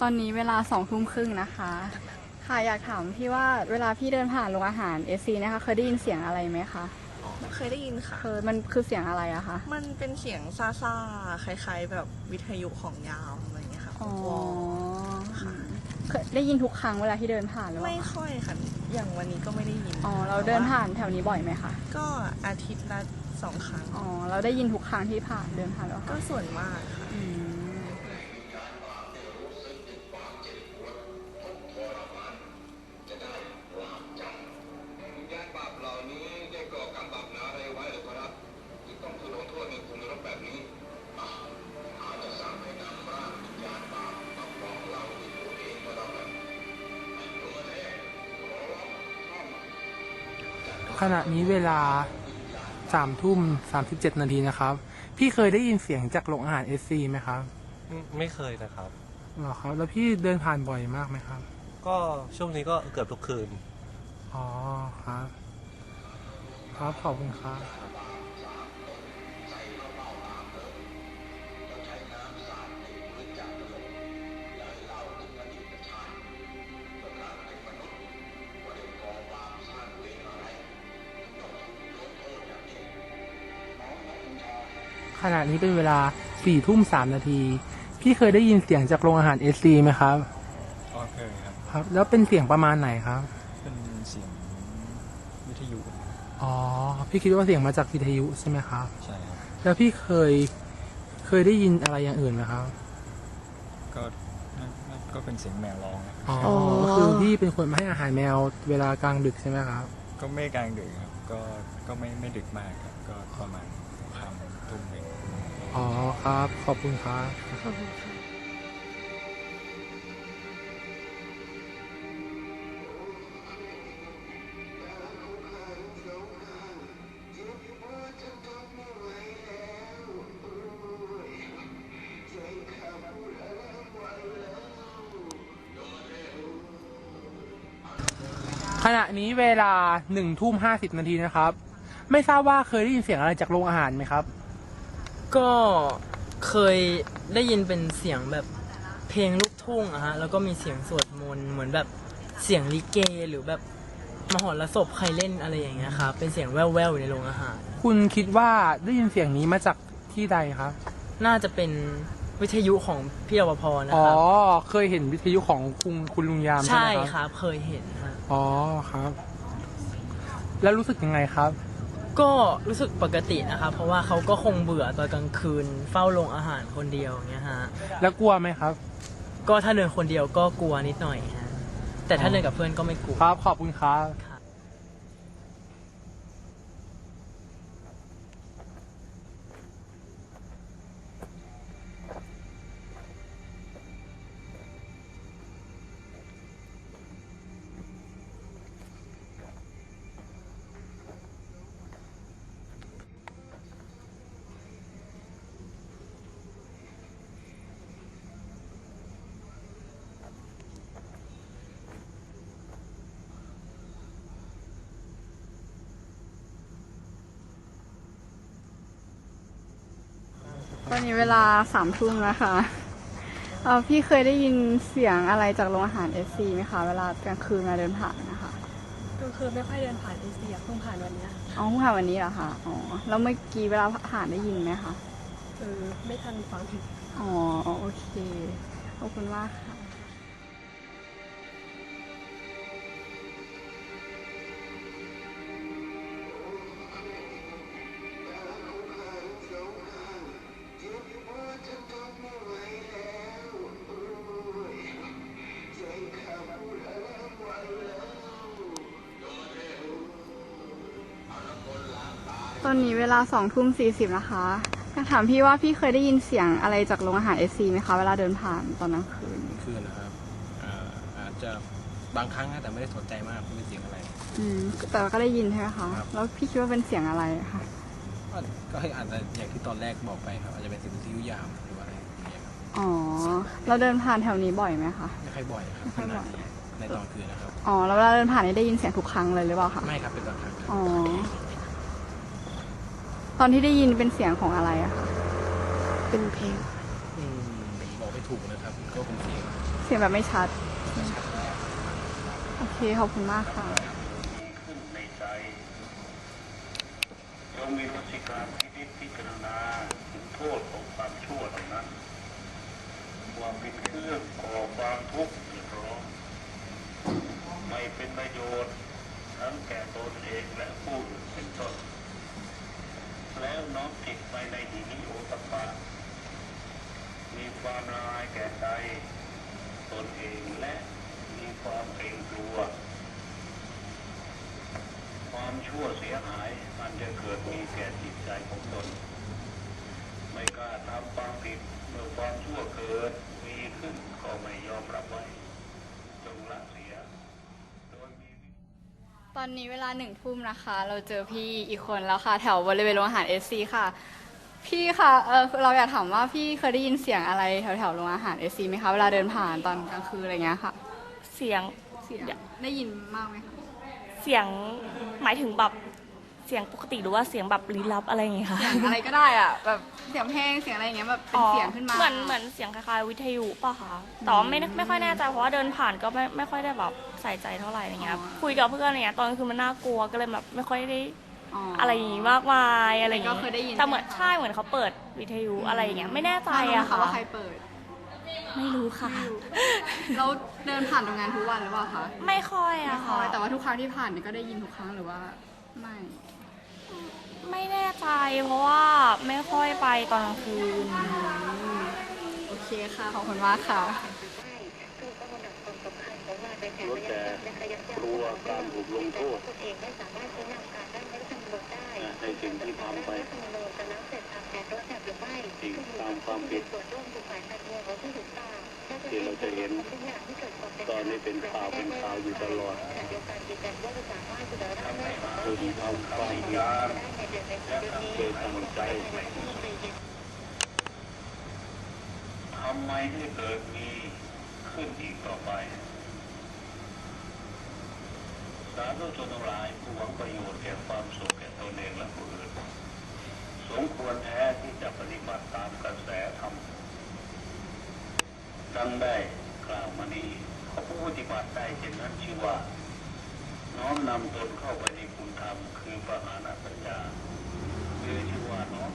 ตอนนี้เวลาสองทุ่มครึ่งนะคะ ค่ะอยากถามพี่ว่าเวลาพี่เดินผ่านโรงอาหารเอซีนะคะเคยได้ยินเสียงอะไรไหมคะเคยได้ยินค่ะ เคยมันคือเสียงอะไรอะคะ มันเป็นเสียงซ่าๆคล้ายๆ แบบวิทยุของยามอะไรอย่างเงี้ยค่ะอ๋อวอลเคยได้ยินทุกครั้งเวลาที่เดินผ่านหรือเปไม่ล่าคะค่อยค่ะ อย่างวันนี้ก็ไม่ได้ยิน อ๋อ เราเดินผ่านแถวนี้บ่อยไหมคะ ก็อาทิตย์ละสองครั้ง อ๋อ เราได้ยินทุกครั้งที่ผ่านเดินผ่านหรือเปก็ล่าคะส่วนมากค่ะ ขณะนี้เวลาสามทุ่มสามสิบเจ็ดนาทีนะครับ พี่เคยได้ยินเสียงจากโรงอาหารเอซีไหมครับไม่ไม่เคยนะครับเหรอครับ แล้วพี่เดินผ่านบ่อยมากไหมครับ ก็ช่วงนี้ก็เกือบทุกคืน อ๋อครับ ครับขอบคุณครับ ขณะนี้เป็นเวลาสี่ทุ่มสามนาที พี่เคยได้ยินเสียงจากโรงอาหารเอซีไหมครับอ๋อเคยครับ ครับ แล้วเป็นเสียงประมาณไหนครับ เป็นเสียงวิทยุ อ๋อ พี่คิดว่าเสียงมาจากวิทยุใช่ไหมครับ ใช่ครับ แล้วพี่เคยเคยได้ยินอะไรอย่างอื่นไหมครับ ก็นั่นนั่นก็เป็นเสียงแมวร้องนะอ๋ออคือพี่เป็นคนมาให้อาหารแมวเวลากลางดึกใช่ไหมครับ ก็ไม่กลางดึกครับ ก็ก็ไม่ไม่ดึกมากครับ ก็ประมาณค่ำทุ่มหนึ่ง อ๋อครับ ขอบคุณครับขณะนี้เวลาหนึ่งทุ่มห้าสิบนาทีนะครับ ไม่ทราบว่าเคยได้ยินเสียงอะไรจากโรงอาหารไหมครับ ก็เคยได้ยินเป็นเสียงแบบเพลงลูกทุ่งอะฮะแล้วก็มีเสียงสวดมนต์เหมือนแบบเสียงลิเกหรือแบบมหรสพใครเล่นอะไรอย่างเงี้ยครับเป็นเสียงแว่วๆอยู่ในโรงอาหาร คุณคิดว่าได้ยินเสียงนี้มาจากที่ใดครับ น่าจะเป็นวิทยุของพี่รปภนะอ๋อ ครับเคยเห็นวิทยุของคุณคุณลุงยามใช่ใช่ไหมคครับรับเคยเห็นฮะ อ๋อครับ แล้วรู้สึกยังไงครับ ก็รู้สึกปกตินะครับเพราะว่าเขาก็คงเบื่อตอนกลางคืนเฝ้าโรงอาหารคนเดียวอย่างเงี้ยฮะแล้วกลัวไหมครับ ก็ถ้าเดินคนเดียวก็กลัวนิดหน่อยฮะแต่ถ้าเดินกับเพื่อนก็ไม่กลัว ครับขอบคุณครับ ตอนนี้เวลาสามทุ่มนะคะเอ่อพี่เคยได้ยินเสียงอะไรจากโรงอาหารเอซีไหมคะ เวลากลางคืนมาเดินผ่านนะคะก็คือไม่ค่อยเดินผ่านเอเชียเพิ่งผ่านวันเนี้ยอ๋อเพิ่งผ่านวันนี้เหรอคะอ๋อแล้วเมื่อกี้เวลาผ่านได้ยินไหมคะเออไม่ทันฟังอ๋อโอเคขอบคุณมากค่ะ ตอนนี้เวลาสองทุ่มสี่สิบนะคะอยากถามพี่ว่าพี่เคยได้ยินเสียงอะไรจากโรงอาหารเอซีไหมคะเวลาเดินผ่านตอนกลางคืนคืนนะครับอ่าอาจจะบางครั้งนะแต่ไม่ได้สนใจมากว่าเป็นเสียงอะไร อืมแต่ก็ได้ยินใช่ไหมคะครับ แล้วพี่คิดว่าเป็นเสียงอะไรคะก็ก็ให้อาจจะอย่างที่ตอนแรกบอกไปครับอาจจะเป็นเสียงวิทยุยามหรือว่าอะไรอย่างเงี้ยครับอ๋อเราเดินผ่านแถวนี้บ่อยไหมคะ ไม่ค่อยบ่อยครับไม่ค่อยบ่อยนานทีในตอนคืนนะครับ อ๋อแล้วเวลาเดินผ่านนี่ได้ยินเสียงทุกครั้งเลยหรือเปล่าคะไม่ครับเป็นบางครั้งครับอ๋อ ตอนที่ได้ยินเป็นเสียงของอะไรอะคะเป็นเพลงมบอกไม่ถูกนะครับก็คงเสียงเสีสียงแบบไม่ชัดโอเค ขอบคุณมากค่ะขึ้นในใจจงมีพฤติกรรมพินิจพิจารณาถึงโทษของความชั่วเหล่านั้นความเป็นเครื่องก่อความทุกข์เดือดร้อนไม่เป็นประโยชน์ทั้งแก่ตนเองและผู้อื่นเป็นต้น แล้วน้อมจิตไปในหิริโอตปปะมีความละอายแก่ใจตนเองและมีความเกรงกลัว ความชั่วเสียหายมันจะเกิดมีแก่จิตใจของตน ไม่กล้าทำความผิดเมื่อความชั่วเกิดมีขึ้นก็ไม่ยอมรับไว้ จงละเสีย ตอนนี้เวลาหนึ่งทุ่มนะคะ เราเจอพี่อีกคนแล้วค่ะ แถวบริเวณโรงอาหารเอสซีค่ะ พี่ค่ะเออเราอยากถามว่าพี่เคยได้ยินเสียงอะไรแถวแถวๆโรงอาหารเอสซีไหมคะเวลาเดินผ่านตอนกลางคืนอะไรเงี้ยค่ะ เสียงเสียงได้ยินมากไหมคะเสียงหมายถึงแบบ เสียงปกติหรือว่าเสียงแบบลี้ลับอะไรอย่างเงี้ยค่ะเสียงอะไรก็ได้อะแบบเสียงเพลงเสียงอะไรอย่างเงี้ยแบบเป็นเสียงขึ้นมาเหมือนเหมือนเสียงคล้ายๆวิทยุป่ะคะแต่ว่าไม่ได้ไม่ค่อยแน่ใจเพราะว่าเดินผ่านก็ไม่ไม่ค่อยได้แบบใส่ใจเท่าไหร่อะไรเงี้ยคุยกับเพื่อนอะไรเงี้ยตอนกลางคือมันน่ากลัวก็เลยแบบไม่ค่อยได้อะไรอย่างงี้มากมายอะไรอย่างก็งี้เคยได้ยินแต่เหมือนใช่ใช่ไหมคะเหมือนเขาเปิดวิทยุอะไรอย่างเงี้ยไม่แน่ใจไม่รู้อะนะคะค่ะว่าใครเปิดไม่รู้ค่ะเราเดินผ่านตรงงานทุกวันหรือเปล่าคะไม่ค่อยไม่อะค่ค่ะอยแต่ว่าทุกครั้งที่ผ่านเนี่ยก็ได้ยินทุกครั้งหรือว่า ไม่ ไม่แน่ใจเพราะว่าไม่ค่อยไปตอนกลางคืน โอเคค่ะ ขอบคุณมากค่ะรู้แต่กลัวการถูกลงโทษใน สิ่งที่ทำไปสิ่งตามความผิดที่เราจะเห็นตอนนี้เป็นข่าวเป็นข่าวอยู่ตลอดคือทำความยามและทำโดยตั้งใจทำไมให้เกิดมีขึ้นอีกต่อไปสาธุชนทั้งหลายผู้หวังประโยชน์แก่ความสุขแก่ตนเองและผู้อื่นสมควรแท้ที่จะปฏิบัติตามกระแสธรรมดังได้กล่าวมานี้เขาผู้ปฏิบัติได้เช่นนั้นชื่อว่า น้อมนำตนเข้าไปในคุณธรรมคือปหานาสัญญาหรือชื่อว่าน้อม